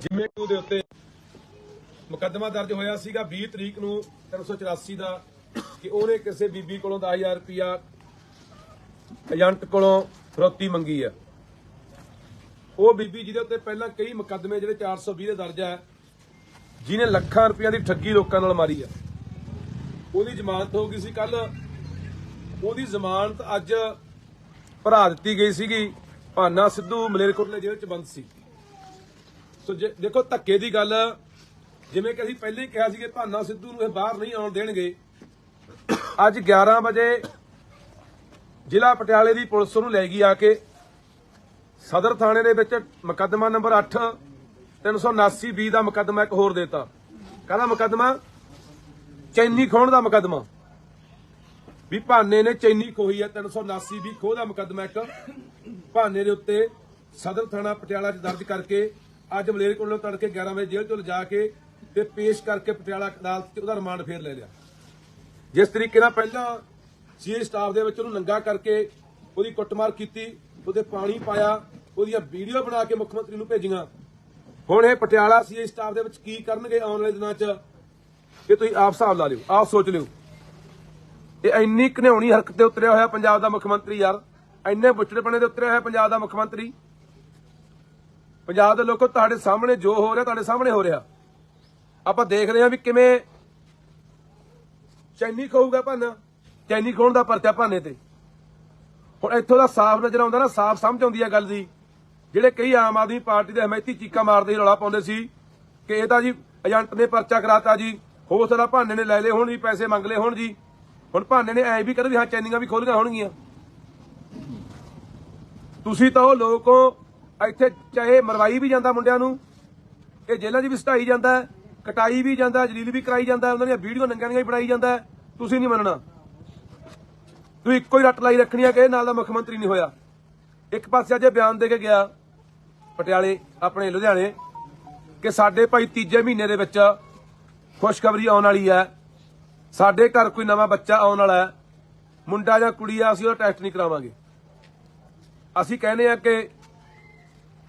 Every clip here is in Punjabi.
ਜਿਵੇਂ ਕਿ ਉਹਦੇ ਉੱਤੇ ਮੁਕੱਦਮਾ ਦਰਜ ਹੋਇਆ ਸੀਗਾ 20 ਤਰੀਕ ਨੂੰ 384 ਦਾ ਕਿ ਉਹਨੇ ਕਿਸੇ ਬੀਬੀ ਕੋਲੋਂ 10000 ਰੁਪਇਆ ਏਜੰਟ ਕੋਲੋਂ ਫਰੋਤੀ ਮੰਗੀ ਆ। ਉਹ ਬੀਬੀ ਜਿਹਦੇ ਉੱਤੇ ਪਹਿਲਾਂ ਕਈ ਮੁਕੱਦਮੇ ਜਿਹੜੇ 420 ਦੇ ਦਰਜ ਆ, ਜਿਹਨੇ ਲੱਖਾਂ ਰੁਪਇਆ ਦੀ ਠੱਗੀ ਲੋਕਾਂ ਨਾਲ ਮਾਰੀ ਆ। ਉਹਦੀ ਜ਼ਮਾਨਤ ਹੋ ਗਈ ਸੀ ਕੱਲ ਉਹਦੀ ਜ਼ਮਾਨਤ ਅੱਜ ਭਰਾ ਦਿੱਤੀ ਗਈ ਸੀਗੀ, ਭਾਨਾ ਸਿੱਧੂ ਮਲੇਰਕੋਟਲੇ ਜੇਲ੍ਹ ਚ ਬੰਦ ਸੀ। ਸੋ ਦੇਖੋ, ਧੱਕੇ ਦੀ ਗੱਲ, ਜਿਵੇਂ ਕਿ ਅਸੀਂ ਪਹਿਲੇ ਕਿਹਾ ਸੀ ਕਿ ਭਾਨਾ ਸਿੱਧੂ ਨੂੰ ਇਹ ਬਾਹਰ ਨਹੀਂ ਆਉਣ ਦੇਣਗੇ। ਅੱਜ 11 ਵਜੇ ਜ਼ਿਲ੍ਹਾ ਪਟਿਆਲੇ ਦੀ ਪੁਲਿਸ ਨੂੰ ਲੈ ਗਈ ਆ ਕੇ। ਸਦਰ ਥਾਣੇ ਦੇ ਵਿੱਚ ਮੁਕੱਦਮਾ ਨੰਬਰ 8 379 ਬੀ ਦਾ ਮੁਕੱਦਮਾ ਇੱਕ ਹੋਰ ਦੇਤਾ। ਕਹਿੰਦਾ ਮੁਕੱਦਮਾ? ਚੈਨੀ ਖੋਣ ਦਾ ਮੁਕੱਦਮਾ। ਵੀ ਭਾਨੇ ਨੇ ਚੈਨੀ ਖੋਹੀ ਹੈ 379 ਵੀ ਖੋਹ ਦਾ ਮੁਕੱਦਮਾ ਇੱਕ। ਭਾਨੇ ਦੇ ਉੱਤੇ ਸਦਰ ਥਾਣਾ ਪਟਿਆਲਾ 'ਚ ਦਰਜ ਕਰਕੇ ਅੱਜ ਮਲੇਰਕੋਟਲੇ ਤੜਕੇ 11 ਵਜੇ ਜੇਲ੍ਹ ਤੋਂ ਲਿਜਾ ਕੇ ਤੇ ਪੇਸ਼ ਕਰਕੇ ਪਟਿਆਲਾ ਅਦਾਲਤ 'ਚ ਉਹਦਾ ਰਿਮਾਂਡ ਫੇਰ ਲੈ ਲਿਆ। ਜਿਸ ਤਰੀਕੇ ਨਾਲ ਪਹਿਲਾਂ ਸੀਏ ਸਟਾਫ ਦੇ ਵਿੱਚ ਉਹਨੂੰ ਨੰਗਾ ਕਰਕੇ ਉਹਦੀ ਕੁੱਟਮਾਰ ਕੀਤੀ, ਉਹਦੇ ਪਾਣੀ ਪਾਇਆ, ਉਹਦੀਆਂ ਵੀਡੀਓ ਬਣਾ ਕੇ ਮੁੱਖ ਮੰਤਰੀ ਨੂੰ ਭੇਜੀਆਂ। ਹੁਣ ਇਹ ਪਟਿਆਲਾ ਸੀਏ ਸਟਾਫ ਦੇ ਵਿੱਚ ਕੀ ਕਰਨਗੇ ਆਉਣ ਵਾਲੇ ਦਿਨਾਂ 'ਚ, ਇਹ ਤੁਸੀਂ ਆਪ ਹਿਸਾਬ ਲਾ ਲਿਓ, ਆਪ ਸੋਚ ਲਿਓ। ਇਹ ਇੰਨੀ ਘਨਿਆਉਣੀ ਹਰਕਤ ਤੇ ਉਤਰਿਆ ਹੋਇਆ ਪੰਜਾਬ ਦਾ ਮੁੱਖ ਮੰਤਰੀ ਯਾਰ, ਇੰਨੇ ਬੁੱਚੜੇਪਣੇ ਦੇ ਉਤਰਿਆ ਹੋਇਆ ਪੰਜਾਬ ਦਾ ਮੁੱਖ ਮੰਤਰੀ। ਪੰਜਾਬ ਦੇ ਲੋਕੋ ਤੁਹਾਡੇ ਸਾਹਮਣੇ ਜੋ ਹੋ ਰਿਹਾ ਤੁਹਾਡੇ ਸਾਹਮਣੇ ਹੋ ਰਿਹਾ। ਆਪਾਂ ਦੇਖ ਰਹੇ ਹਾਂ ਵੀ ਕਿਵੇਂ ਚੈਨੀ ਖਾਊਗਾ ਭਾਨਾ। ਚੈਨੀ ਖੋਣ ਦਾ ਪਰਚਾ ਭਾਨੇ ਤੇ। ਹੁਣ ਇੱਥੋਂ ਦਾ ਸਾਫ਼ ਨਜ਼ਰ ਆਉਂਦਾ ਨਾ ਸਾਫ਼ ਸਮਝ ਆਉਂਦੀ ਹੈ ਗੱਲ ਦੀ। ਜਿਹੜੇ ਕਈ ਆਮ ਆਦਮੀ ਪਾਰਟੀ ਦੇ ਹਮਾਇਤੀ ਚੀਕਾਂ ਮਾਰਦੇ ਸੀ, ਰੌਲਾ ਪਾਉਂਦੇ ਸੀ ਕਿ ਇਹ ਤਾਂ ਜੀ ਏਜੰਟ ਨੇ ਪਰਚਾ ਕਰਾਤਾ ਜੀ। ਹੋ ਸਕਦਾ ਭਾਨੇ ਨੇ ਲੈ ਲਏ ਹੋਣ ਜੀ ਪੈਸੇ ਮੰਗ ਲਏ ਹੋਣ ਜੀ। ਹੁਣ ਭਾਨੇ ਨੇ ਐ ਵੀ ਕਰ ਵੀ ਹਾਂ ਚੈਨੀਆਂ ਵੀ ਖੋਲੀਆਂ ਹੋਣਗੀਆਂ। ਤੁਸੀਂ ਤਾਂ ਉਹ ਲੋਕ ਇੱਥੇ ਚਾਹੇ ਮਰਵਾਈ ਵੀ ਜਾਂਦਾ ਮੁੰਡਿਆਂ ਨੂੰ, ਇਹ ਜੇਲ੍ਹਾਂ 'ਚ ਵੀ ਸਟਾਈ ਜਾਂਦਾ, ਕਟਾਈ ਵੀ ਜਾਂਦਾ, ਜਲੀਲ ਵੀ ਕਰਾਈ ਜਾਂਦਾ, ਉਹਨਾਂ ਦੀਆਂ ਵੀਡੀਓ ਨੰਗਾਂ ਦੀਆਂ ਵੀ ਬਣਾਈ ਜਾਂਦਾ, ਤੁਸੀਂ ਨਹੀਂ ਮੰਨਣਾ। ਤੂੰ ਇੱਕੋ ਹੀ ਰੱਟ ਲਾਈ ਰੱਖਣੀ ਹੈ ਕਿ ਨਾਲ ਦਾ ਮੁੱਖ ਮੰਤਰੀ ਨਹੀਂ ਹੋਇਆ। ਇੱਕ ਪਾਸੇ ਅਜੇ ਬਿਆਨ ਦੇ ਕੇ ਗਿਆ, ਪਟਿਆਲੇ, ਆਪਣੇ ਲੁਧਿਆਣੇ, ਕਿ ਸਾਡੇ ਭਾਈ ਤੀਜੇ ਮਹੀਨੇ ਦੇ ਵਿੱਚ ਖੁਸ਼ਖਬਰੀ ਆਉਣ ਵਾਲੀ ਹੈ। ਸਾਡੇ ਘਰ ਕੋਈ ਨਵਾਂ ਬੱਚਾ ਆਉਣ ਵਾਲਾ ਹੈ। ਮੁੰਡਾ ਜਾਂ ਕੁੜੀ ਆ, ਅਸੀਂ ਉਹਦਾ ਟੈਸਟ ਨਹੀਂ ਕਰਾਵਾਂਗੇ। ਅਸੀਂ ਕਹਿੰਦੇ ਆ ਕਿ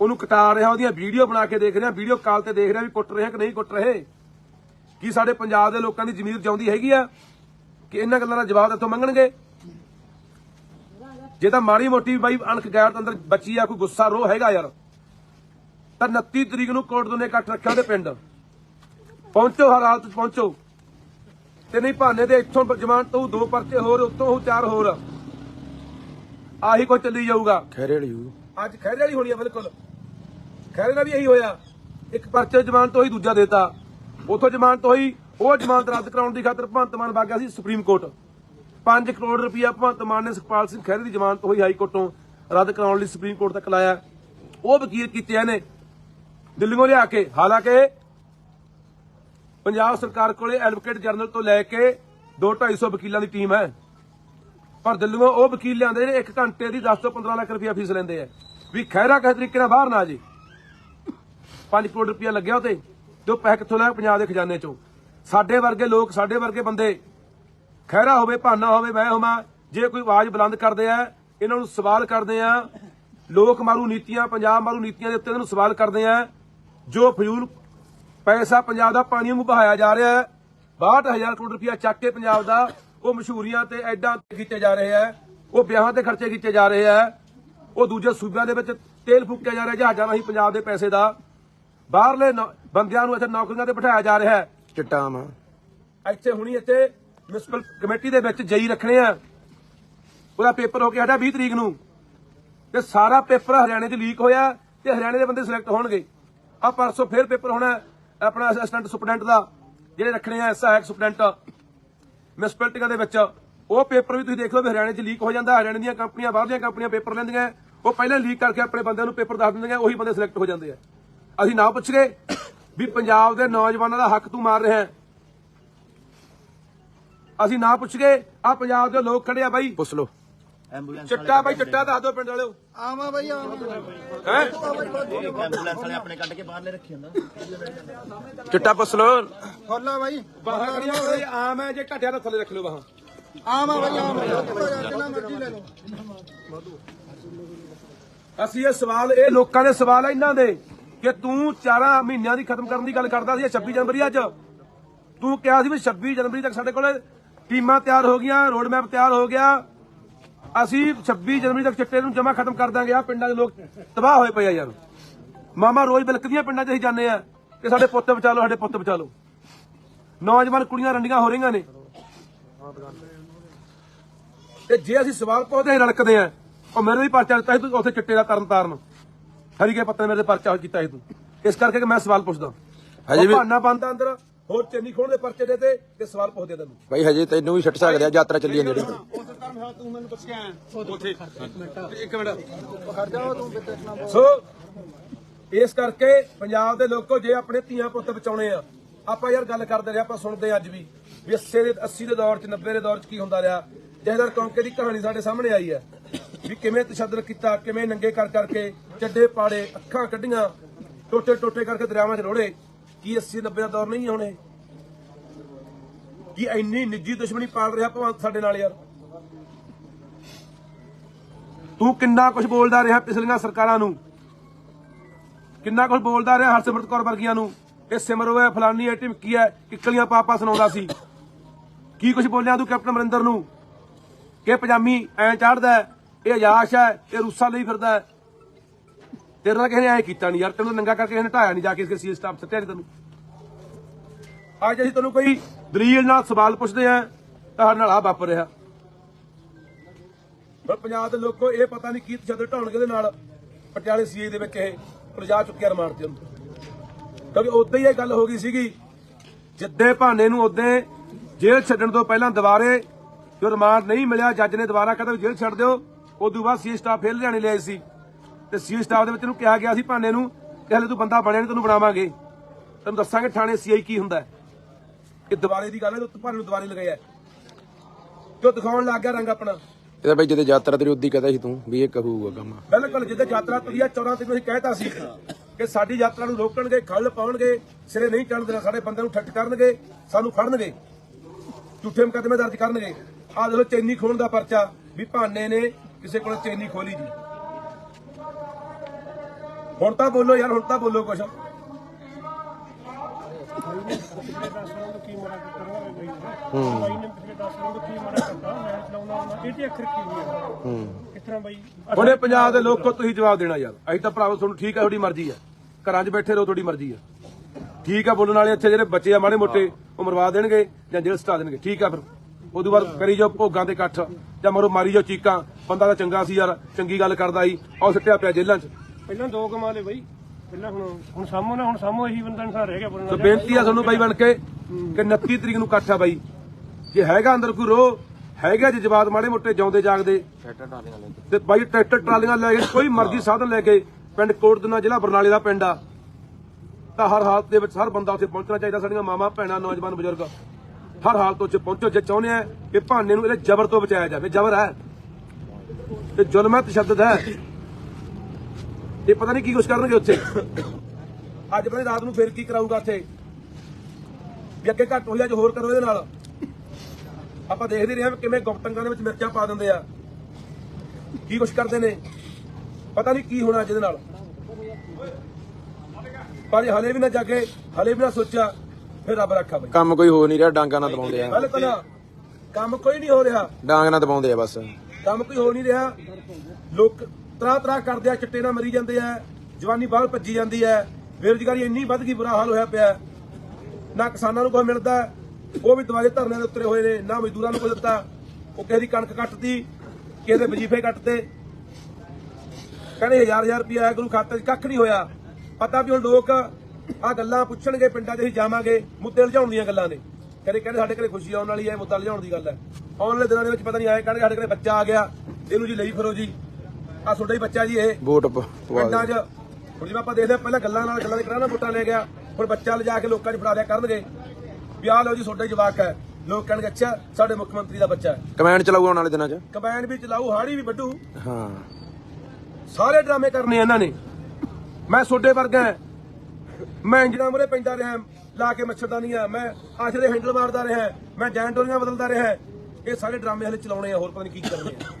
ਉਹਨੂੰ ਕਟਾ ਰਿਹਾ, ਉਹਦੀਆਂ ਵੀਡੀਓ ਬਣਾ ਕੇ ਦੇਖ ਰਿਹਾ, ਵੀਡੀਓ ਕਾਲ ਤੇ ਦੇਖ ਰਿਹਾ ਵੀ ਕੁੱਟ ਰਿਹਾ ਕਿ ਨਹੀਂ ਕੁੱਟ ਰਹੇ। ਕੀ ਸਾਡੇ ਪੰਜਾਬ ਦੇ ਲੋਕਾਂ ਦੀ ਜ਼ਮੀਰ ਜਿਉਂਦੀ ਹੈਗੀ ਆ ਕਿ ਇਹਨਾਂ ਗੱਲਾਂ ਦਾ ਜਵਾਬ ਇੱਥੋਂ ਮੰਗਣਗੇ? ਜੇ ਤਾਂ ਮਾੜੀ ਮੋਟੀ ਬਾਈ ਅਣਖ ਗੈਰ ਅੰਦਰ ਬੱਚੀ ਆ, ਕੋਈ ਗੁੱਸਾ ਰੋ ਹੈਗਾ ਯਾਰ। ਤਾਂ 29 ਤਰੀਕ ਨੂੰ ਕੋਰਟ ਦੋਨੇ ਇਕੱਠ ਰੱਖਿਆ ਉਹਦੇ ਪਿੰਡ। ਪਹੁੰਚੋ ਹਰ ਹਾਲਤ 'ਚ, ਪਹੁੰਚੋ। ਤੇ ਨਹੀਂ ਭਾਨੇ ਦੇ ਇੱਥੋਂ ਜਮਾਨ ਤੋਂ ਦੋ ਪਰਚੇ ਹੋਰ, ਉੱਤੋਂ ਉਹ ਚਾਰ ਹੋਰ। ਆਹੀ ਕੋ ਚੱਲੀ ਜਾਊਗਾ। ਖੈਰੇ ਵਾਲੀ ਅੱਜ ਖੈਰੇ ਵਾਲੀ ਹੋਣੀ ਆ ਬਿਲਕੁਲ। ਖੈਰੇ ਦਾ ਵੀ ਇਹੀ ਹੋਇਆ। ਇੱਕ ਪਰਚੇ ਜ਼ਮਾਨਤ ਤੋਂ ਹੀ ਦੂਜਾ ਦੇਤਾ। ਉਥੋਂ ਜ਼ਮਾਨਤ ਹੋਈ ਉਹ ਜ਼ਮਾਨਤ ਰੱਦ ਕਰਾਉਣ ਦੀ ਖਾਤਰ ਭਗਵੰਤ ਮਾਨ ਵਗ ਗਿਆ ਸੀ ਸੁਪਰੀਮ ਕੋਰਟ। 5 ਕਰੋੜ ਰੁਪਇਆ ਭਗਵੰਤ ਮਾਨ ਨੇ ਸੁਖਪਾਲ ਸਿੰਘ ਖਹਿਰੇ ਦੀ ਜ਼ਮਾਨਤ ਹੋਈ ਹਾਈ ਕੋਰਟੋਂ ਰੱਦ ਕਰਾਉਣ ਲਈ ਸੁਪਰੀਮ ਕੋਰਟ ਤੱਕ ਲਾਇਆ। ਉਹ ਵਕੀਲ ਕੀਤੇ ਇਹਨੇ। ਦਿੱਲੀੋਂ ਲਿਆ ਕੇ, ਹਾਲਾਂਕਿ ਪੰਜਾਬ ਸਰਕਾਰ ਕੋਲੇ ਐਡਵੋਕੇਟ ਜਨਰਲ ਤੋਂ ਲੈ ਕੇ 2-250 ਵਕੀਲਾਂ ਦੀ ਟੀਮ ਹੈ। ਪਰ ਦਿੱਲੀੋਂ ਉਹ ਵਕੀਲ ਲਿਆਂਦੇ ਨੇ 1 ਘੰਟੇ ਦੀ 10 ਤੋਂ 15 ਲੱਖ ਰੁਪਇਆ ਫੀਸ ਲੈਂਦੇ ਆ। ਵੀ ਖੈਰਾ ਕਿਸੇ ਤਰੀਕੇ ਨਾਲ ਬਾਹਰ ਨਾ ਆ ਜੇ। 5 ਕਰੋੜ ਰੁਪਇਆ ਲੱਗਿਆ ਉਤੇ ਤੇ ਉਹ ਪੈਸੇ ਕਿੱਥੋਂ ਲਿਆ ਪੰਜਾਬ ਦੇ ਖਜ਼ਾਨੇ ਚੋਂ? ਸਾਡੇ ਵਰਗੇ ਲੋਕ, ਸਾਡੇ ਵਰਗੇ ਬੰਦੇ ਖੈਰਾ ਹੋਵੇ ਭਾਨਾ ਹੋਵੇ, ਮੈਂ ਹੋਵਾਂ, ਜੇ ਕੋਈ ਆਵਾਜ਼ ਬੁਲੰਦ ਕਰਦੇ ਆ, ਇਹਨਾਂ ਨੂੰ ਸਵਾਲ ਕਰਦੇ ਆ, ਲੋਕ ਮਾਰੂ ਨੀਤੀਆਂ, ਪੰਜਾਬ ਮਾਰੂ ਨੀਤੀਆਂ ਦੇ ਉੱਤੇ ਇਹਨਾਂ ਨੂੰ ਸਵਾਲ ਕਰਦੇ ਆ, ਜੋ ਫਜ਼ੂਲ ਪੈਸਾ ਪੰਜਾਬ ਦਾ ਪਾਣੀ ਨੂੰ ਬਹਾਇਆ ਜਾ ਰਿਹਾ ਹੈ 62000 ਕਰੋੜ ਰੁਪਇਆ ਚੱਕ ਕੇ ਪੰਜਾਬ ਦਾ ਉਹ ਮਸ਼ਹੂਰੀਆਂ ਤੇ ਐਡਾਂ ਕੀਤੇ ਜਾ ਰਹੇ ਆ। ਉਹ ਵਿਆਹਾਂ ਤੇ ਖਰਚੇ ਕੀਤੇ ਜਾ ਰਹੇ ਆ। ਉਹ ਦੂਜੇ ਸੂਬਿਆਂ ਦੇ ਵਿੱਚ ਤੇਲ ਫੂਕਿਆ ਜਾ ਰਿਹਾ ਜਹਾਜ਼ਾਂ ਰਾਹੀਂ ਪੰਜਾਬ ਦੇ ਪੈਸੇ ਦਾ। ਬਾਹਰਲੇ ਬੰਦਿਆਂ ਨੂੰ ਇੱਥੇ ਨੌਕਰੀਆਂ ਤੇ ਬਿਠਾਇਆ ਜਾ ਰਿਹਾ। ਹੈ ਚਟਾਮ ਇੱਥੇ ਹੁਣੀ ਇੱਥੇ ਮਿਊਨਿਸਪਲ ਕਮੇਟੀ ਦੇ ਵਿੱਚ ਜਈ ਰੱਖਣੇ ਆ। ਉਹਦਾ ਪੇਪਰ ਹੋ ਕੇ ਹਟਾ 20 ਤਰੀਕ ਨੂੰ। ਤੇ ਸਾਰਾ ਪੇਪਰ ਹਰਿਆਣੇ 'ਚ ਲੀਕ ਹੋਇਆ ਤੇ ਹਰਿਆਣੇ ਦੇ ਬੰਦੇ ਸਿਲੈਕਟ ਹੋਣਗੇ। ਆ ਪਰਸੋਂ ਫਿਰ ਪੇਪਰ ਹੋਣਾ ਆਪਣਾ ਅਸਿਸਟੈਂਟ ਸੁਪਰਡੈਂਟ ਦਾ। ਜਿਹੜੇ ਰੱਖਣੇ ਆ ਸਹਾਇਕ ਸੁਪਰਡੈਂਟ। ਮਿਊਨਿਸਪੈਲਿਟੀਆਂ ਦੇ ਵਿੱਚ ਉਹ ਪੇਪਰ ਵੀ ਤੁਸੀਂ ਦੇਖ ਲਓ ਵੀ ਹਰਿਆਣੇ 'ਚ ਲੀਕ ਹੋ ਜਾਂਦਾ, ਹਰਿਆਣੇ ਦੀਆਂ ਕੰਪਨੀਆਂ, ਬਾਹਰ ਦੀਆਂ ਕੰਪਨੀਆਂ ਪੇਪਰ ਲੈਂਦੀਆਂ, ਉਹ ਪਹਿਲਾਂ ਲੀਕ ਕਰਕੇ ਆਪਣੇ ਬੰਦਿਆਂ ਨੂੰ ਪੇਪਰ ਦੱਸ ਦਿੰਦੀਆਂ, ਉਹੀ ਬੰਦੇ ਸਿਲੈਕਟ ਹੋ ਜਾਂਦੇ ਆ। ਅਸੀਂ ਨਾ ਪੁੱਛ ਗਏ ਵੀ ਪੰਜਾਬ ਦੇ ਨੌਜਵਾਨਾਂ ਦਾ ਹੱਕ ਤੂੰ ਮਾਰ ਰਿਹਾ ਹੈ। ਅਸੀਂ ਨਾ ਪੁੱਛ ਗਏ ਆ ਪੰਜਾਬ ਦੇ ਲੋਕ ਖੜੇ ਆ ਬਾਈ। ਪੁੱਛ ਲਓ। ਐਂਬੂਲੈਂਸ ਚਿੱਟਾ ਬਾਈ ਚਿੱਟਾ ਦੱਸ ਦਿਓ ਪਿੰਡ ਵਾਲਿਓ। ਆਵਾ ਬਾਈ ਆਵਾ। ਹੈ ਐਂਬੂਲੈਂਸ ਵਾਲੇ ਆਪਣੇ ਕੱਢ ਕੇ ਬਾਹਰ ਲੈ ਰੱਖੀ ਹੁੰਦਾ ਚਿੱਟਾ ਪੁੱਛ ਲਓ। ਖੋਲਾ ਬਾਈ। ਬਾਹਰ ਖੜੀਆਂ ਹੋਏ ਆਮ ਹੈ ਜੇ ਘਟਿਆ ਤਾਂ ਥੱਲੇ ਰੱਖ ਲਓ ਬਾਹਾਂ। ਆਵਾ ਬਾਈ ਆਵਾ ਜਿੰਨਾ ਮਰਜ਼ੀ ਲੈ ਲਓ। ਅਸੀਂ ਇਹ ਸਵਾਲ ਇਹ ਲੋਕਾਂ ਦੇ ਸਵਾਲ ਆ ਇਹਨਾਂ ਦੇ ਕਿ ਤੂੰ 4 ਮਹੀਨਿਆਂ ਦੀ ਖਤਮ ਕਰਨ ਦੀ ਗੱਲ ਕਰਦਾ ਸੀ ਇਹ 26 ਜਨਵਰੀ ਅੱਜ। ਤੂੰ ਕਿਹਾ ਸੀ ਵੀ 26 ਜਨਵਰੀ ਤੱਕ ਸਾਡੇ ਕੋਲ ਟੀਮਾਂ ਤਿਆਰ ਹੋ ਗਈਆਂ ਰੋਡ ਮੈਪ ਤਿਆਰ ਹੋ ਗਿਆ। ਅਸੀਂ 26 ਜਨਵਰੀ ਤੱਕ ਚਿੱਟੇ ਨੂੰ ਜਮਾ ਖਤਮ ਕਰ ਦਾਂਗੇ। ਆ ਪਿੰਡਾਂ ਦੇ ਲੋਕ ਤਬਾਹ ਹੋਏ ਪਏ ਆ ਯਾਰ। ਮਾਮਾ ਰੋਜ਼ ਬਿਲਕਦੀਆਂ ਪਿੰਡਾਂ 'ਚ ਅਸੀਂ ਜਾਂਦੇ ਆ ਕਿ ਸਾਡੇ ਪੁੱਤ ਬਚਾ ਲਓ ਸਾਡੇ ਪੁੱਤ ਬਚਾ ਲਓ। ਨੌਜਵਾਨ ਕੁੜੀਆਂ ਰੰਡੀਆਂ ਹੋ ਰਹੀਆਂ ਨੇ। ਤੇ ਜੇ ਅਸੀਂ ਸਵਾਲ ਪੁੱਛਦੇ ਰੜਕਦੇ ਆ ਉਹ ਮੇਰੇ ਵੀ ਪਰਚਾ ਦਿੱਤਾ ਸੀ ਤੂੰ ਉੱਥੇ ਚਿੱਟੇ ਦਾ ਤਰਨ ਤਾਰਨ। ਹਰੀਕੇ ਪੱਤੇ ਮੇਰੇ ਤੇ ਪਰਚਾ ਕੀਤਾ ਸੀ ਤੂੰ। ਇਸ ਕਰਕੇ ਕਿ ਮੈਂ ਸਵਾਲ ਪੁੱਛਦਾ। ਹਜੇ ਵੀ- ਬਹਾਨਾ ਬੰਦ ਅੰਦਰ ਹੋਰ ਚੰਨੀ ਖੋਣ ਦੇ ਪਰਚੇ ਦੇ ਤੇ ਤੇ ਸਵਾਲ ਪੁੱਛਦੇ ਤੈਨੂੰ। ਬਾਈ ਹਜੇ ਤੈਨੂੰ ਵੀ ਛੱਡ ਸਕਦੇ ਆ ਯਾਤਰਾ ਚੱਲੀ ਜਾਂਦੀ ਤੂੰ ਮੈਨੂੰ ਉੱਥੇ। ਇੱਕ ਮਿੰਟ। ਸੋ ਇਸ ਕਰਕੇ ਪੰਜਾਬ ਦੇ ਲੋਕੋ ਜੇ ਆਪਣੇ ਧੀਆਂ ਪੁੱਤ ਬਚਾਉਣੇ ਆ ਆਪਾਂ ਯਾਰ ਗੱਲ ਕਰਦੇ ਰਹੇ ਆਪਾਂ ਸੁਣਦੇ ਅੱਜ ਵੀ ਵੀ 80 ਦੇ 80 ਦੇ ਦੌਰ ਚ 90 ਦੇ ਦੌਰ ਚ ਕੀ ਹੁੰਦਾ ਰਿਹਾ। ਜਹਦਰ ਕੌਂਕੇ ਦੀ ਕਹਾਣੀ ਸਾਡੇ ਸਾਹਮਣੇ ਆਈ ਹੈ ਵੀ ਕਿਵੇਂ ਤਸ਼ੱਦਦ ਕੀਤਾ ਕਿਵੇਂ ਨੰਗੇ ਕਰ ਕਰਕੇ ਚੱਡੇ ਪਾੜੇ ਅੱਖਾਂ ਕੱਢੀਆਂ ਟੋਟੇ ਟੋਟੇ ਕਰਕੇ ਦਰਿਆਵਾਂ 'ਚ ਰੋੜੇ ਕੀ 80 90 ਦਾ ਦੌਰ ਨਹੀਂ ਹੋਣੇ? ਕੀ ਇੰਨੀ ਨਿੱਜੀ ਦੁਸ਼ਮਣੀ ਪਾਲ ਰਿਹਾ ਭਗਵੰਤ ਸਾਡੇ ਨਾਲ ਯਾਰ? ਤੂੰ ਕਿੰਨਾ ਕੁਝ ਬੋਲਦਾ ਰਿਹਾ ਪਿਛਲੀਆਂ ਸਰਕਾਰਾਂ ਨੂੰ? ਕਿੰਨਾ ਕੁਝ ਬੋਲਦਾ ਰਿਹਾ ਹਰਸਿਮਰਤ ਕੌਰ ਵਰਗੀਆਂ ਨੂੰ? ਇਹ ਸਿਮਰੋ ਹੈ ਫਲਾਨੀ ਹੈ ਟਿਮਕੀ ਹੈ, ਕਿੱਕਲੀਆਂ ਪਾਪਾ ਸੁਣਾਉਂਦਾ ਸੀ। ਕੀ ਕੁਝ ਬੋਲਿਆ ਤੂੰ ਕੈਪਟਨ ਅਮਰਿੰਦਰ ਨੂੰ? ਕਿ ਪਜਾਮੀ ਐ ਚੜਦਾ ਇਹ ਆਯਾਸ਼ ਹੈ, ਇਹ ਰੂਸਾ ਲਈ ਫਿਰਦਾ ਤੇਰੇ ਨਾਲ ਕਿਸੇ ਨੇ ਐ ਕੀਤਾ ਨਹੀਂ ਯਾਰ, ਤੈਨੂੰ ਨੰਗਾ ਕਰਕੇ ਕਿਸੇ ਨੇ ਢਾਇਆ ਨਹੀਂ ਜਾ ਕੇ ਇਸ ਸੀ ਸਟਾਫ ਸੱਤਿਆ ਨਹੀਂ ਤੈਨੂੰ। ਅੱਜ ਅਸੀਂ ਤੈਨੂੰ ਕੋਈ ਦਲੀਲ ਨਾਲ ਸਵਾਲ ਪੁੱਛਦੇ ਆ ਸਾਡੇ ਨਾਲ ਆ ਵਾਪਰ ਰਿਹਾ। ਪਰ ਪੰਜਾਬ ਦੇ ਲੋਕੋ ਇਹ ਪਤਾ ਨਹੀਂ ਕੀ ਤਸ਼ੱਦਦ ਢਾਉਣਗੇ ਦੇ ਨਾਲ। ਪਟਿਆਲੇ ਸੀਏ ਦੇ ਵਿੱਚ ਇਹ ਉਲਝਾ ਚੁੱਕਿਆ ਰਿਮਾਂਡ ਤੇ ਉਹਨੂੰ। ਕਿਉਂਕਿ ਉਦੋਂ ਹੀ ਇਹ ਗੱਲ ਹੋ ਗਈ ਸੀਗੀ, ਜਿੱਦੇ ਭਾਨੇ ਨੂੰ ਉਦੋਂ ਜੇਲ੍ਹ ਛੱਡਣ ਤੋਂ ਪਹਿਲਾਂ ਦੁਬਾਰੇ ਜੋ ਰਿਮਾਂਡ ਨਹੀਂ ਮਿਲਿਆ, ਜੱਜ ਨੇ ਦੁਬਾਰਾ ਕਹਿੰਦਾ ਵੀ ਜੇਲ੍ਹ ਛੱਡ ਦਿਓ। ਉਦੋਂ ਬਾਅਦ ਸੀ ਸਟਾਫ ਫੇਲ ਲੁਧਿਆਣੇ ਲਿਆਏ ਸੀ। ਤੇ ਸੀ ਸਟਾਫ ਦੇ ਵਿੱਚ ਇਹਨੂੰ ਕਿਹਾ ਗਿਆ ਸੀ ਭਾਨੇ ਨੂੰ ਕਿ ਹਲੇ ਤੂੰ ਬੰਦਾ ਬਣਿਆ ਨਹੀਂ ਤੈਨੂੰ ਬਣਾਵਾਂਗੇ। ਤੈਨੂੰ ਦੱਸਾਂਗੇ ਥਾਣੇ ਸੀਆਈ ਕੀ ਹੁੰਦਾ ਇਹ ਦੁਬਾਰੇ ਦੀ ਗੱਲ ਹੈ, ਤੂੰ ਭਾਨੇ ਨੂੰ ਦੁਬਾਰੇ ਲਗਾਇਆ। ਜੋ ਦਿਖਾਉਣ ਲੱਗ ਗਿਆ ਰੰਗ ਆਪਣਾ। ਇਹਦਾ ਬਾਈ ਜਦੋਂ ਯਾਤਰਾ ਤੇਰੀ ਉਦੀ ਕਹਦਾ ਸੀ ਤੂੰ, ਵੀ ਇਹ ਕਹੂਗਾ ਕੰਮ। ਬਿਲਕੁਲ, ਜਿੱਦਾਂ ਯਾਤਰਾ ਤੁਰੀ ਆ 14 ਤਰੀਕ ਨੂੰ ਅਸੀਂ ਕਹਿਤਾ ਸੀ ਕਿ ਸਾਡੀ ਯਾਤਰਾ ਨੂੰ ਰੋਕਣਗੇ, ਖੱਲ ਪਾਉਣਗੇ, ਸਿਰੇ ਨਹੀਂ ਚੜ੍ਹਨ ਦੇਣਾ ਸਾਡੇ ਬੰਦੇ ਨੂੰ ਠੱਟ ਕਰਨਗੇ, ਸਾਨੂੰ ਫੜਨਗੇ, ਝੂਠੇ ਮੁਕੱਦਮੇ ਦਰਜ ਕਰਨਗੇ। ਆਹ ਦੇਖੋ ਚੈਨੀ ਖੋਣ ਦਾ ਪਰਚਾ ਵੀ ਭਾਨੇ ਨੇ ਕਿਸੇ ਕੋਲ ਚੈਨੀ ਖੋਲੀ ਜੀ। ਹੁਣ ਤਾਂ ਬੋਲੋ ਯਾਰ, ਹੁਣ ਤਾਂ ਬੋਲੋ ਕੁਛ। ਹੁਣੇ ਪੰਜਾਬ ਦੇ ਲੋਕੋ ਤੁਸੀਂ ਜਵਾਬ ਦੇਣਾ ਯਾਰ। ਅਸੀਂ ਤਾਂ ਭਰਾਵੋ ਤੁਹਾਨੂੰ ਠੀਕ ਹੈ ਤੁਹਾਡੀ ਮਰਜ਼ੀ ਹੈ। ਘਰਾਂ 'ਚ ਬੈਠੇ ਰਹੋ ਤੁਹਾਡੀ ਮਰਜ਼ੀ ਹੈ। ਠੀਕ ਆ ਬੋਲਣ ਵਾਲੇ ਇੱਥੇ ਜਿਹੜੇ ਬੱਚੇ ਆ ਮਾੜੇ ਮੋਟੇ ਉਹ ਮਰਵਾ ਦੇਣਗੇ ਜਾਂ ਜੇਲ੍ਹ ਸਟਾ ਦੇਣਗੇ। ਠੀਕ ਆ ਫਿਰ। ਉਦੋਂ ਬਾਅਦ ਕਰੀ ਜਾਓ ਭੋਗਾਂ ਦੇ ਇਕੱਠ। ਜਾਂ ਮਰੋ ਮਾਰੀ ਜਾਓ ਚੀਕਾਂ। ਬੰਦਾ ਤਾਂ ਚੰਗਾ ਸੀ ਯਾਰ ਚੰਗੀ ਗੱਲ ਕਰਦਾ ਸੀ। ਉਹ ਸਿੱਟਿਆ ਪਿਆ ਜੇਲ੍ਹਾਂ 'ਚ। ਪਹਿਲਾਂ ਦੋ ਕਮਾ ਲਏ ਬਈ। ਪਹਿਲਾਂ ਹੁਣ ਹੁਣ ਸਾਹਮਣੇ ਹੁਣ ਸਾਹਮਣੇ ਇਹੀ ਬੰਦਾ ਇਨਸਾਨ ਰਹਿ ਗਿਆ ਬੋਲਣ ਸੋ ਬੇਨਤੀ ਆ ਤੁਹਾਨੂੰ ਬਾਈ ਬਣ ਕੇ ਕਿ 29 ਤਰੀਕ ਨੂੰ ਇਕੱਠ ਆ ਬਾਈ। ਜੇ ਹੈਗਾ ਅੰਦਰ ਕੋਈ ਰੋ ਹੈਗਾ ਜੇ ਜਵਾਬ ਮਾੜੇ ਮੋਟੇ ਜਿਉਂਦੇ ਜਾਗਦੇ। ਤੇ ਬਾਈ ਟਰੈਕਟਰ ਟਰਾਲੀਆਂ ਲੈ ਕੇ ਕੋਈ ਮਰਜ਼ੀ ਸਾਧਨ ਲੈ ਕੇ ਪਿੰਡ ਕੋਟਦਨਾ ਜ਼ਿਲ੍ਹਾ ਬਰਨਾਲੇ ਦਾ ਪਿੰਡ ਆ। ਤਾਂ ਹਰ ਹਾਲਤ ਦੇ ਵਿੱਚ ਹਰ ਬੰਦਾ ਉੱਥੇ ਪਹੁੰਚਣਾ ਚਾਹੀਦਾ ਸਾਡੀਆਂ ਮਾਵਾਂ ਭੈਣਾਂ ਨੌਜਵਾਨ ਬਜ਼ੁਰਗ। ਹਰ ਹਾਲਤ ਉੱਤੇ ਪਹੁੰਚੋ ਜੇ ਚਾਹੁੰਦੇ ਆ ਕਿ ਭਾਨੇ ਨੂੰ ਇਹਦੇ ਜ਼ਬਰ ਤੋਂ ਬਚਾਇਆ ਜਾਵੇ। ਜ਼ਬਰ ਹੈ। ਤੇ ਜ਼ੁਲਮ ਹੈ ਤਸ਼ੱਦਦ ਹੈ। ਇਹ ਪਤਾ ਨਹੀਂ ਕੀ ਕੁਛ ਕਰਨਗੇ ਉੱਥੇ। ਅੱਜ ਬਣੇ ਰਾਤ ਨੂੰ ਫੇਰ ਕੀ ਕਰਾਊਗਾ ਉੱਥੇ ਵੀ ਅੱਗੇ ਘੱਟ ਹੋਇਆ ਜੋ ਹੋਰ ਕਰੋ ਇਹਦੇ ਨਾਲ। ਆਪਾਂ ਦੇਖਦੇ ਰਹੇ ਕਿਵੇਂ ਗੁਪਤੰਗਾਂ ਦੇ ਵਿੱਚ ਮਿਰਚਾਂ ਪਾ ਦਿੰਦੇ ਆ। ਕੀ ਕੁਛ ਕਰਦੇ ਨੇ। ਪਤਾ ਨਹੀਂ ਕੀ ਹੋਣਾ ਅੱਜ ਇਹਦੇ ਨਾਲ। ਪਰ ਹਲੇ ਵੀ ਨਾ ਜਾਗੇ ਹਲੇ ਵੀ ਨਾ ਸੋਚਿਆ ਫਿਰ ਰੱਬ ਰੱਖਾ ਬਈ। ਕੰਮ ਕੋਈ ਹੋ ਨਹੀਂ ਰਿਹਾ ਡਾਂਗਾ ਨਾਲ ਦਬਾਉਂਦੇ ਆ। ਕੰਮ ਕੋਈ ਨਹੀਂ ਹੋ ਰਿਹਾ। ਡਾਂਗ ਨਾਲ ਦਬਾਉਂਦੇ ਆ ਬਸ। ਕੰਮ ਕੋਈ ਹੋ ਨਹੀਂ ਰਿਹਾ। ਲੋਕ ਤਰਾ ਤਰਾ ਕਰਦੇ ਆ, ਚਿੱਟੇ ਨਾਲ ਮਰੀ ਜਾਂਦੇ ਆ, ਜਵਾਨੀ ਬਾਹਰ ਭੱਜੀ ਜਾਂਦੀ ਹੈ ਬੇਰੁਜ਼ਗਾਰੀ ਇੰਨੀ ਵੱਧ ਗਈ, ਬੁਰਾ ਹਾਲ ਹੋਇਆ ਪਿਆ। ਨਾ ਕਿਸਾਨਾਂ ਨੂੰ ਕੋਈ ਮਿਲਦਾ, ਉਹ ਵੀ ਦਿਵਾਲੇ ਧਰਨੇ ਦੇ ਉੱਤਰੇ ਹੋਏ ਨੇ, ਨਾ ਮਜ਼ਦੂਰਾਂ ਨੂੰ ਕੋਈ ਦਿੱਤਾ। ਉਹ ਕਿਸੇ ਦੀ ਕਣਕ ਕੱਟਦੀ, ਕਿਸੇ ਦੇ ਵਜੀਫੇ ਕੱਟਦੇ। ਕਹਿੰਦੇ ਹਜ਼ਾਰ ਹਜ਼ਾਰ ਰੁਪਏ ਆਇਆ ਗੁਰੂ ਖਾਤੇ 'ਚ ਕੱਖ ਨਹੀਂ ਹੋਇਆ। ਪਤਾ ਵੀ ਹੁਣ ਲੋਕ ਆ ਗੱਲਾਂ ਪੁੱਛਣਗੇ, ਪਿੰਡਾਂ 'ਚ ਅਸੀਂ ਜਾਵਾਂਗੇ, ਮੁੱਦੇ ਲਿਜਾਉਣ ਦੀਆਂ ਗੱਲਾਂ ਨੇ। ਕਹਿੰਦੇ ਕਹਿੰਦੇ ਸਾਡੇ ਘਰੇ ਖੁਸ਼ੀ ਆਉਣ ਵਾਲੀ ਹੈ, ਮੁੱਦਾ ਲਿਜਾਉਣ ਦੀ ਗੱਲ ਹੈ। ਆਉਣ ਵਾਲੇ ਦਿਨਾਂ ਦੇ ਵਿੱਚ ਪਤਾ ਨਹੀਂ ਆਏ, ਕਹਿੰਦੇ ਸਾਡੇ ਘਰੇ ਬੱਚਾ ਆ ਗਿਆ, ਇਹਨੂੰ ਜੀ ਲਈ ਫਿਰੋ ਜੀ। ਆ ਤੁਹਾਡਾ ਹੀ ਬੱਚਾ ਜੀ ਇਹ। ਵੋਟ ਪਵਾ ਪਿੰਡਾਂ 'ਚ। ਹੁਣ ਜਿਵੇਂ ਆਪਾਂ ਦੇਖਦੇ ਹਾਂ ਪਹਿਲਾਂ ਗੱਲਾਂ ਨਾਲ ਗੱਲਾਂ ਦੇ ਕਰਾਣਾ ਵੋਟਾਂ ਲੈ ਗਿਆ। ਹੁਣ ਬੱਚਾ ਲਿਜਾ ਕੇ ਲੋਕਾਂ 'ਚ ਫੜਾ ਦਿਆ ਕਰਨਗੇ। ਵੀ ਆਹ ਲਓ ਜੀ ਤੁਹਾਡਾ ਹੀ ਜਵਾਕ ਹੈ। ਲੋਕ ਕਹਿਣਗੇ ਅੱਛਾ ਸਾਡੇ ਮੁੱਖ ਮੰਤਰੀ ਦਾ ਬੱਚਾ ਹੈ। ਕਮੈਂਡ ਚਲਾਊ ਆਉਣ ਵਾਲੇ ਦਿਨਾਂ 'ਚ। ਕਬੈਨ ਵੀ ਚਲਾਊ ਹਾੜੀ ਵੀ ਵੱਢੂ। ਹਾਂ। ਸਾਰੇ ਡਰਾਮੇ ਕਰਨੇ ਇਹਨਾਂ ਨੇ। ਮੈਂ ਛੋਡੇ ਵਰਗਾ ਹਾਂ। ਮੈਂ ਇੰਜਣਾ ਮੁਰੇ ਪੈਂਦਾ ਰਿਹਾ ਲਾ ਕੇ ਮੱਛਰਦਾਨੀਆਂ ਮੈਂ ਆਸ਼ ਦੇ ਹੈਂਡਲ ਮਾਰਦਾ ਰਿਹਾ ਮੈਂ ਜੈਂਟੋਰੀਆਂ ਬਦਲਦਾ ਰਿਹਾ। ਇਹ ਸਾਰੇ ਡਰਾਮੇ ਹਲੇ ਚਲਾਉਣੇ ਆ ਹੋਰ ਪਤਾ ਨਹੀਂ ਕੀ ਕਰਨੇ ਆ।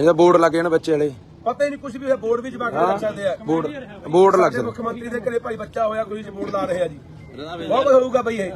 ਇਹਦਾ ਬੋਰਡ ਲੱਗੇ ਨੇ ਬੱਚੇ ਵਾਲੇ। ਪਤਾ ਹੀ ਨਹੀਂ ਕੁਝ ਵੀ ਹੋਇਆ ਬੋਰਡ ਵੀ ਜਵਾਕ ਲੱਗ ਸਕਦੇ ਆ। ਬੋਰਡ ਬੋਰਡ ਲੱਗ ਮੁੱਖ ਮੰਤਰੀ ਦੇ ਘਰੇ ਭਾਈ ਬੱਚਾ ਹੋਇਆ ਕੋਈ ਬੋਰਡ ਲਾ ਰਹੇ ਆ ਜੀ। ਬਹੁਤ ਕੁਝ ਹੋਊਗਾ ਬਈ ਇਹ।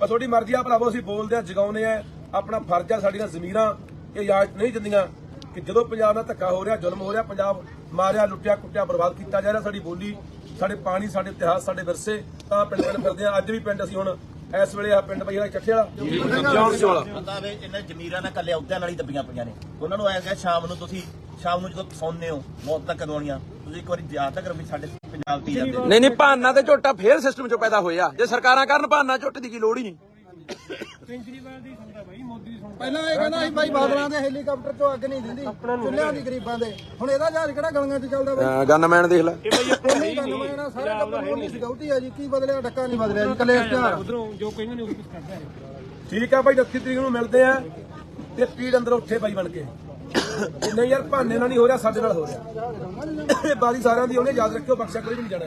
ਪਰ ਤੁਹਾਡੀ ਮਰਜ਼ੀ ਆ ਭਰਾਵੋ ਅਸੀਂ ਬੋਲਦੇ ਆ ਜਗਾਉਨੇ ਆ। ਆਪਣਾ ਫਰਜ਼ ਆ ਸਾਡੀਆਂ ਜ਼ਮੀਰਾਂ ਇਹ ਇਜਾਜ਼ਤ ਨਹੀਂ ਦਿੰਦੀਆਂ ਕਿ ਜਦੋਂ ਪੰਜਾਬ ਨਾਲ ਧੱਕਾ ਹੋ ਰਿਹਾ ਜ਼ੁਲਮ ਹੋ ਰਿਹਾ ਪੰਜਾਬ ਮਾਰਿਆ ਲੁੱਟਿਆ ਕੁੱਟਿਆ ਬਰਬਾਦ ਕੀਤਾ ਜਾ ਰਿਹਾ ਸਾਡੀ ਬੋਲੀ ਸਾਡੇ ਪਾਣੀ ਸਾਡੇ ਇਤਿਹਾਸ ਸਾਡੇ ਵਿਰਸੇ ਤਾਂ ਪਿੰਡ ਪਿੰਡ ਫਿਰਦੇ ਆ। ਅੱਜ ਵੀ ਪਿੰਡ ਅਸੀਂ ਹੁਣ ਇਸ ਵੇਲੇ ਆ ਪਿੰਡ ਬਈ ਇਹਦਾ ਚੱਠੇ ਵਾਲਾ? ਵਾਲਾ। ਪਤਾ ਵੇ ਇਹਨਾਂ ਜ਼ਮੀਰਾਂ ਨਾਲ ਕੱਲੇ ਅਹੁਦਿਆਂ ਨਾਲ ਹੀ ਦੱਬੀਆਂ ਪਈਆਂ ਨੇ। ਉਹਨਾਂ ਨੂੰ ਐਂ ਕਿਹਾ ਸ਼ਾਮ ਨੂੰ ਤੁਸੀਂ ਸ਼ਾਮ ਨੂੰ ਜਦੋਂ ਸੌਂਦੇ ਹੋ ਮੌਤ ਤੱਕ ਕਦੋਂ ਆਉਣੀਆਂ? ਤੁਸੀਂ ਇੱਕ ਵਾਰੀ ਯਾਦ ਤਾਂ ਕਰੋ ਵੀ ਸਾਡੇ ਪੰਜਾਬ ਦੀ ਜਾਂਦੇ ਨਹੀਂ ਨਹੀਂ ਭਾਨਾ ਤੇ ਝੋਟਾ ਫੇਰ ਸਿਸਟਮ 'ਚੋਂ ਪੈਦਾ ਹੋਇਆ। ਜੇ ਸਰਕਾਰਾਂ ਕਰਨ ਭਾਨਾ ਝੋਟੇ ਦੀ ਕੀ ਲੋੜ ਹੀ ਨਹੀਂ। ਕੇਜਰੀਵਾਲ ਦੀ ਸੁਣਦਾ ਬਾਈ ਮੋਦੀ ਦੀ ਸੁਣਦਾ। ਪਹਿਲਾਂ ਇਹ ਕਹਿੰਦਾ ਸੀ ਬਾਈ ਬਾਦਲਾਂ ਦੇ ਹੈਲੀਕਾਪਟਰ ਤੋਂ ਅੱਗ ਨਹੀਂ ਦਿੰਦੀ ਚੁੱਲ੍ਹਿਆਂ ਦੀ ਗਰੀਬਾਂ ਦੇ। ਹੁਣ ਇਹਦਾ ਜਹਾਜ਼ ਕਿਹੜਾ ਗਲੀਆਂ 'ਚ ਚੱਲਦਾ ਬਾਈ? ਗਨਮੈਨ ਦੇਖ ਲੈ। ਨਹੀਂ ਗੱਲ ਮੈਂ ਨਾ ਸਾਰੇ ਟੱਬਰ ਨੂੰ ਨਹੀਂ। ਸਿਕਉਰਟੀ ਆ ਜੀ ਕੀ ਬਦਲਿਆ ਡੱਕਾ ਨਹੀਂ ਬਦਲਿਆ ਜੀ ਕੱਲੇ ਇਸ਼ਤਿਹਾਰ ਉਧਰੋਂ ਜੋ ਕਹਿੰਦੇ ਨੇ ਉਹ ਕੁਝ ਕਰਦਾ ਹੈ। ਠੀਕ ਆ ਭਾਈ 29 ਤਰੀਕ ਨੂੰ ਮਿਲਦੇ ਆ ਤੇ ਪੀੜ ਅੰਦਰ ਉੱਠੇ ਬਾਈ ਬਣ ਕੇ। ਨਹੀਂ ਯਾਰ ਭਾਨੇ ਨਾਲ ਨਹੀਂ ਹੋ ਰਿਹਾ ਸਾਡੇ ਨਾਲ ਹੋ ਰਿਹਾ। ਇਹ ਬਾਦੀ ਸਾਰਿਆਂ ਦੀ ਉਹਨੇ ਯਾਦ ਰੱਖਿਓ ਬਖਸ਼ਿਆ ਕੋਈ ਨਹੀਂ ਜਾਣਾ।